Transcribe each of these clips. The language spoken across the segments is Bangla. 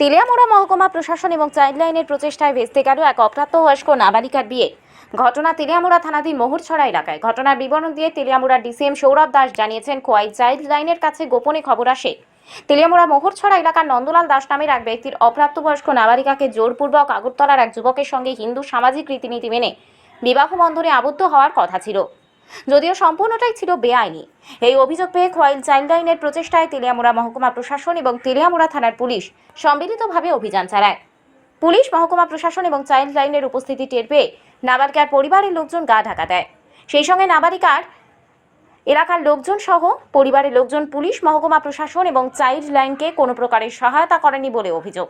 তেলিয়ামুড়া মহকুমা প্রশাসন এবং চাইল্ড লাইনের প্রচেষ্টায় ভেস্তে গেল এক অপ্রাপ্তবয়স্ক নাবালিকার বিয়ে। ঘটনা তেলিয়ামুড়া থানাধীন মোহরছড়া এলাকায়। ঘটনার বিবরণ দিয়ে তেলিয়ামুড়ার ডিসিএম সৌরভ দাস জানিয়েছেন, খোয়াই চাইল্ড লাইনের কাছে গোপনে খবর আসে। তেলিয়ামুড়া মোহরছড়া এলাকার নন্দলাল দাস নামের এক ব্যক্তির অপ্রাপ্তবয়স্ক নাবালিকাকে জোরপূর্বক আগরতলার এক যুবকের সঙ্গে হিন্দু সামাজিক রীতিনীতি মেনে বিবাহ বন্ধনে আবদ্ধ হওয়ার কথা ছিল। যদিও সম্পূর্ণটাই ছিল বেআইনি। এই অভিযোগ পেয়ে খোয়াইল চাইল্ড লাইনের প্রচেষ্টায় তেলিয়ামুড়া মহকুমা প্রশাসন এবং তেলিয়ামুড়া থানার পুলিশ সম্মিলিতভাবে অভিযান চালায়। পুলিশ, মহকুমা প্রশাসন এবং চাইল্ড লাইনের উপস্থিতি টের পেয়ে নাবালিকার পরিবারের লোকজন গা ঢাকা দেয়। সেই সঙ্গে নাবালিকার এলাকার লোকজন সহ পরিবারের লোকজন পুলিশ, মহকুমা প্রশাসন এবং চাইল্ড লাইনকে কোনো প্রকারের সহায়তা করেনি বলে অভিযোগ।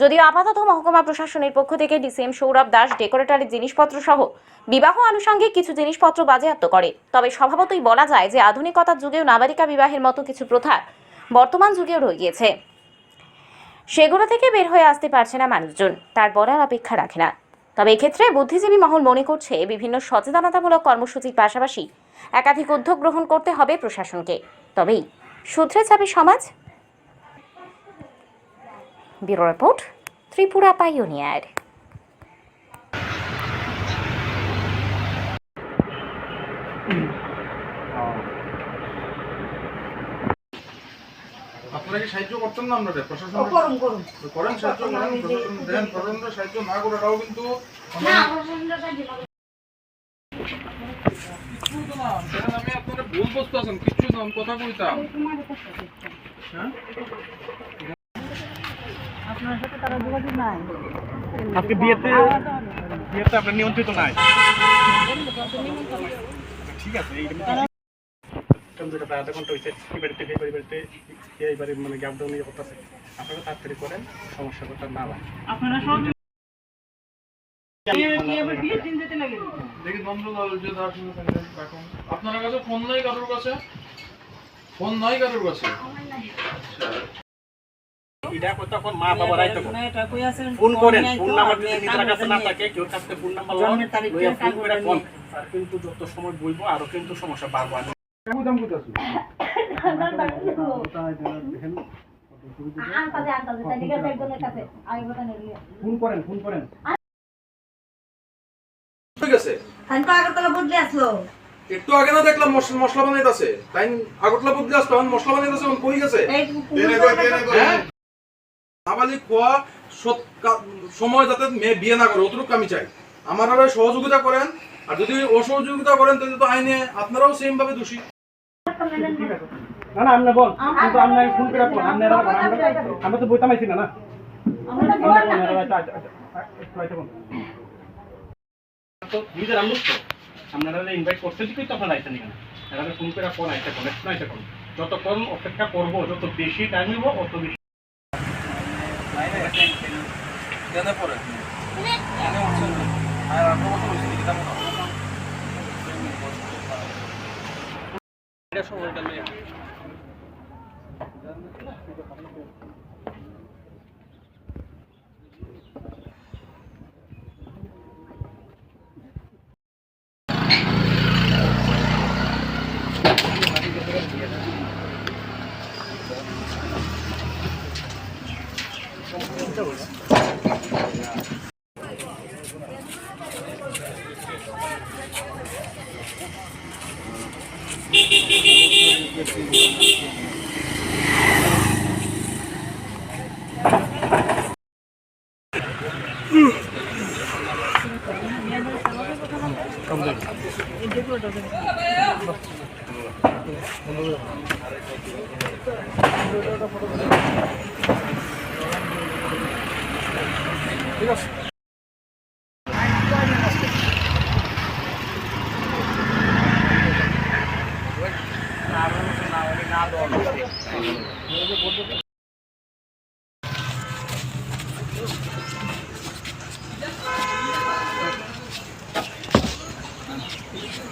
যদিও আপাতত মহকুমা প্রশাসনের পক্ষ থেকে ডিসিএম সৌরভ দাস ডেকোরেটরের জিনিসপত্র সহ বিবাহ আনুষঙ্গিক কিছু জিনিসপত্র বাজেয়াপ্ত করে। তবে স্বভাবতই বলা যায় যে, আধুনিকতার যুগেও নাবালিকা বিবাহের মতো কিছু প্রথা বর্তমান যুগেও রয়ে গিয়েছে। সেগুলো থেকে বের হয়ে আসতে পারছে না মানুষজন। তার বলার অপেক্ষা রাখে না। তবে এক্ষেত্রে বুদ্ধিজীবী মহল মনে করছে, বিভিন্ন সচেতনতামূলক কর্মসূচির পাশাপাশি একাধিক উদ্যোগ গ্রহণ করতে হবে প্রশাসনকে। তবেই শুধরে যাবে সমাজ। Bureau report Tripura pioneer. আপনারা কি সাহায্য করতেন না আপনাদের প্রশাসন করুন করুন। করেন সাহায্য করেন প্রশাসন দেন প্রশাসনরা সাহায্য না করাটাও কিন্তু আমি আপনারা ভুল বুঝতে আছেন কিচ্ছু না আমি কথা কইতাম। হ্যাঁ? আজকে বিয়েতে বিয়েতে আপনার নিয়ন্ত্রিত নাই। ঠিক আছে এই আধা ঘণ্টা হয়েছে এই বাড়িতে বাড়ি বাড়িতে এইবারে মানে গ্যাপ ডাউন ইয়ে করতেছে আপনারা তাড়াতাড়ি করেন সমস্যা করতে না হয়। আপনার কাছে ফোন নাই কারোর কাছে? ফোন নাই কারোর কাছে? এটা কথা কোন মা বাবা রাইতে ফোন করেন ফোন নাম্বার যদি নিজের কাছে না থাকে কেউ কাছে ফোন নাম্বার লইয়া ফোন করে ফোন আর কিন্তু যত সময় বলব আরও কিন্তু সমস্যা বাড়বো। আমি দাম কত আছে আনতাছে, আনতাছে, তাই ঠিক আছে, একজনের কাছে। আগে কথা নিয়ে ফোন করেন ফোন করেন ঠিক আছে আগরতলা বদলে আসলো। একটু আগে না দেখলাম মশ- মশলা বানাইতেছে। তাই আগরতলা বদলে আসতো এখন মশলা বানাইতেছে কই গেছে? এই? নাবালিক হওয়া সময় যাতে মেয়ে বিয়ে না করে অতটুকু আমি চাই। আমার সহযোগিতা করেন আর যদি অসহযোগিতা করেন তাহলে তো আইনে আপনারাও সেম ভাবে দোষী। না না আপনি বল কিন্তু ফোন করে আমরা- আমরা তো বইতাম আইছি না না? আমরা বল, এরা আচ্ছা, আচ্ছা, আচ্ছা। তো নিজের তো আপনারা ইনভাইট তো আপনারা আইছেন এখানে? এরা ফোন করে ফোন কোন যতক্ষণ অপেক্ষা করব যত বেশি টাইম নিব অত বেশি কেন পরে আর মিথ্যা কথা বলে একশোটা ঠিক আছে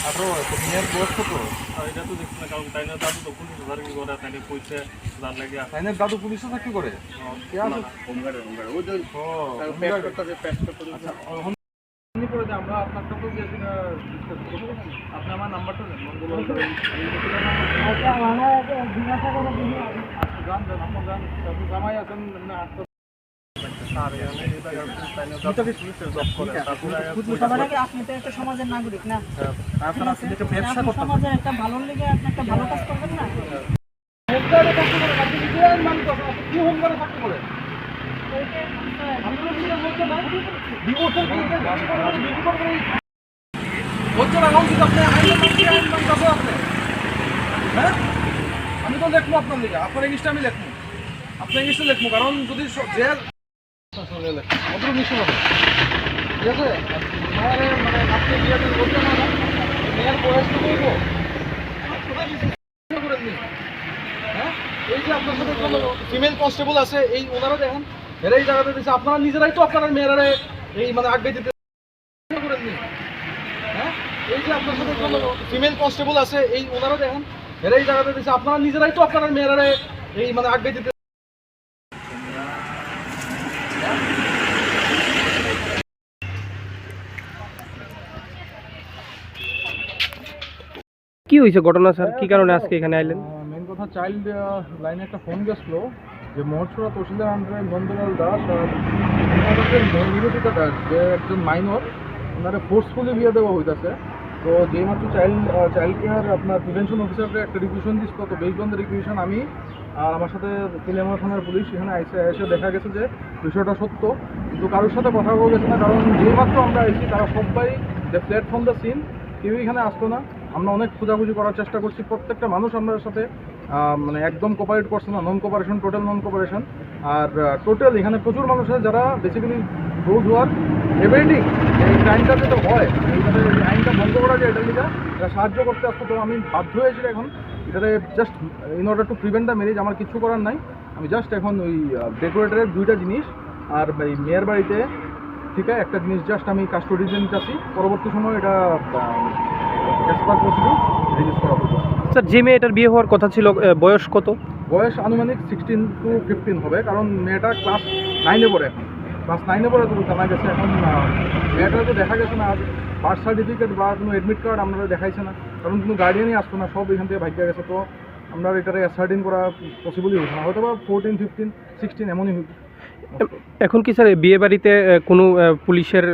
আঠারো মেয়ের বয়স কত? এটা তো দেখছি না কারণ তাই না দাদু তো পুলিশ কি করে তাই কইছে যার লাগে সাইনের দাদু পুলিশে চাকরি করে? কে আছে? ও এমনি করে যে আমরা আপনার কাছে যে। আপনি দেন জামাই আছেন আগে আপনি তো একটা সমাজের নাগরিক না আপনি সমাজের একটা ভালো লেগে আপনি একটা ভালো কাজ আমি তো লিখব আপনার লিখে আপনার ইংলিশটা আমি লিখব আপনার ইংলিশটা লিখব কারণ যদি জেল অত মিশন হবে ঠিক আছে মানে আপনি বিয়ে করতে না এই যে আপনার সাথে ফিমেল কনস্টেবল আছে, এই ওনারা দেখেন। এরা এই জায়গাতে দিচ্ছে আপনারা নিজেরাই তো আপনারা মেয়েরা এই মানে আগে দিতে করেননি হ্যাঁ? এই যে আপনার সাথে ফিমেল কনস্টেবল আছে এই ওনারা দেখেন। এরা এই জায়গাতে দিচ্ছে আপনারা নিজেরাই তো আপনারা মেয়েরা এই মানে আগে দিতে কি হয়েছে ঘটনা স্যার? কি কারণে আজকে এখানে আইলেন? মেন কথা চাইল্ড লাইনে একটা ফোন গেছিল। যে মহর্ষরা তহসিলদার আন্ডারে নন্দলাল দাস আর নিবেদিতা দাস যে একজন মাইনর ওনারা ফোর্সফুলি বিয়ে দেওয়া হইতাছে। তো যেই মাত্র চাইল্ড চাইল্ড কেয়ার আপনার প্রিভেনশন অফিসারকে একটা রিকুয়েশন দিচ্ছিল তো বেসড রিকুয়েশন আমি আর আমার সাথে তেলিয়ামা থানার পুলিশ এখানে এসে এসে দেখা গেছে যে বিষয়টা সত্য। কিন্তু কারোর সাথে কথা বলা গেছে না, কারণ যেই মাত্র আমরা এসেছি তারা সবাই দে প্ল্যাটফর্ম দ্য সিন কেউ এখানে আসতো না। আমরা অনেক খোঁজাখুঁজি করার চেষ্টা করছি। প্রত্যেকটা মানুষ আমাদের সাথে মানে একদম কোপারেট করছে না non cooperation total non cooperation আর টোটাল এখানে প্রচুর মানুষ আছে যারা বেসিক্যালি রোজ ওয়ার এভেন্টিং এই টাইমটা যেটা হয়, এই আইনটা বন্ধ করা যায় এটা এরা সাহায্য করতে আসতো তো আমি বাধ্য হয়েছি এখন এটাতে just in order to prevent the marriage আমার কিছু করার নাই। আমি জাস্ট এখন ওই ডেকোরেটরের দুইটা জিনিস আর এই মেয়ের বাড়িতে, ঠিক আছে? একটা জিনিস জাস্ট আমি কাস্টডি দিয়ে নিতেছি। পরবর্তী সময় এটা পার প্রসিডিউর রিলিজ করা হবে। স্যার যে মেয়েটার বিয়ে হওয়ার কথা ছিল বয়স কত? বয়স আনুমানিক সিক্সটিন টু ফিফটিন হবে কারণ মেয়েটা ক্লাস নাইনে পড়ে এখন। ক্লাস নাইনে পড়ে তো জানা গেছে এখন মেয়েটা তো দেখা গেছে না বার্থ সার্টিফিকেট বা কোনো অ্যাডমিট কার্ড আমরা দেখাইছে না কারণ কোনো গার্ডিয়ানই আসতো না সব এখান থেকে ভাগ্যে গেছে তো আমরা এটারে সার্টিন করা পসিবলই হচ্ছে না হয়তো বা ফোরটিন ফিফটিন সিক্সটিন এমনই এখন কি স্যার বিয়ে বাড়িতে কোনো পুলিশের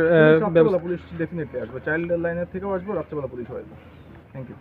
পুলিশ ডেফিনেটলি আসবে। চাইল্ড লাইনের থেকেও আসব রাত্রেবেলা পুলিশ আসবে থ্যাংক ইউ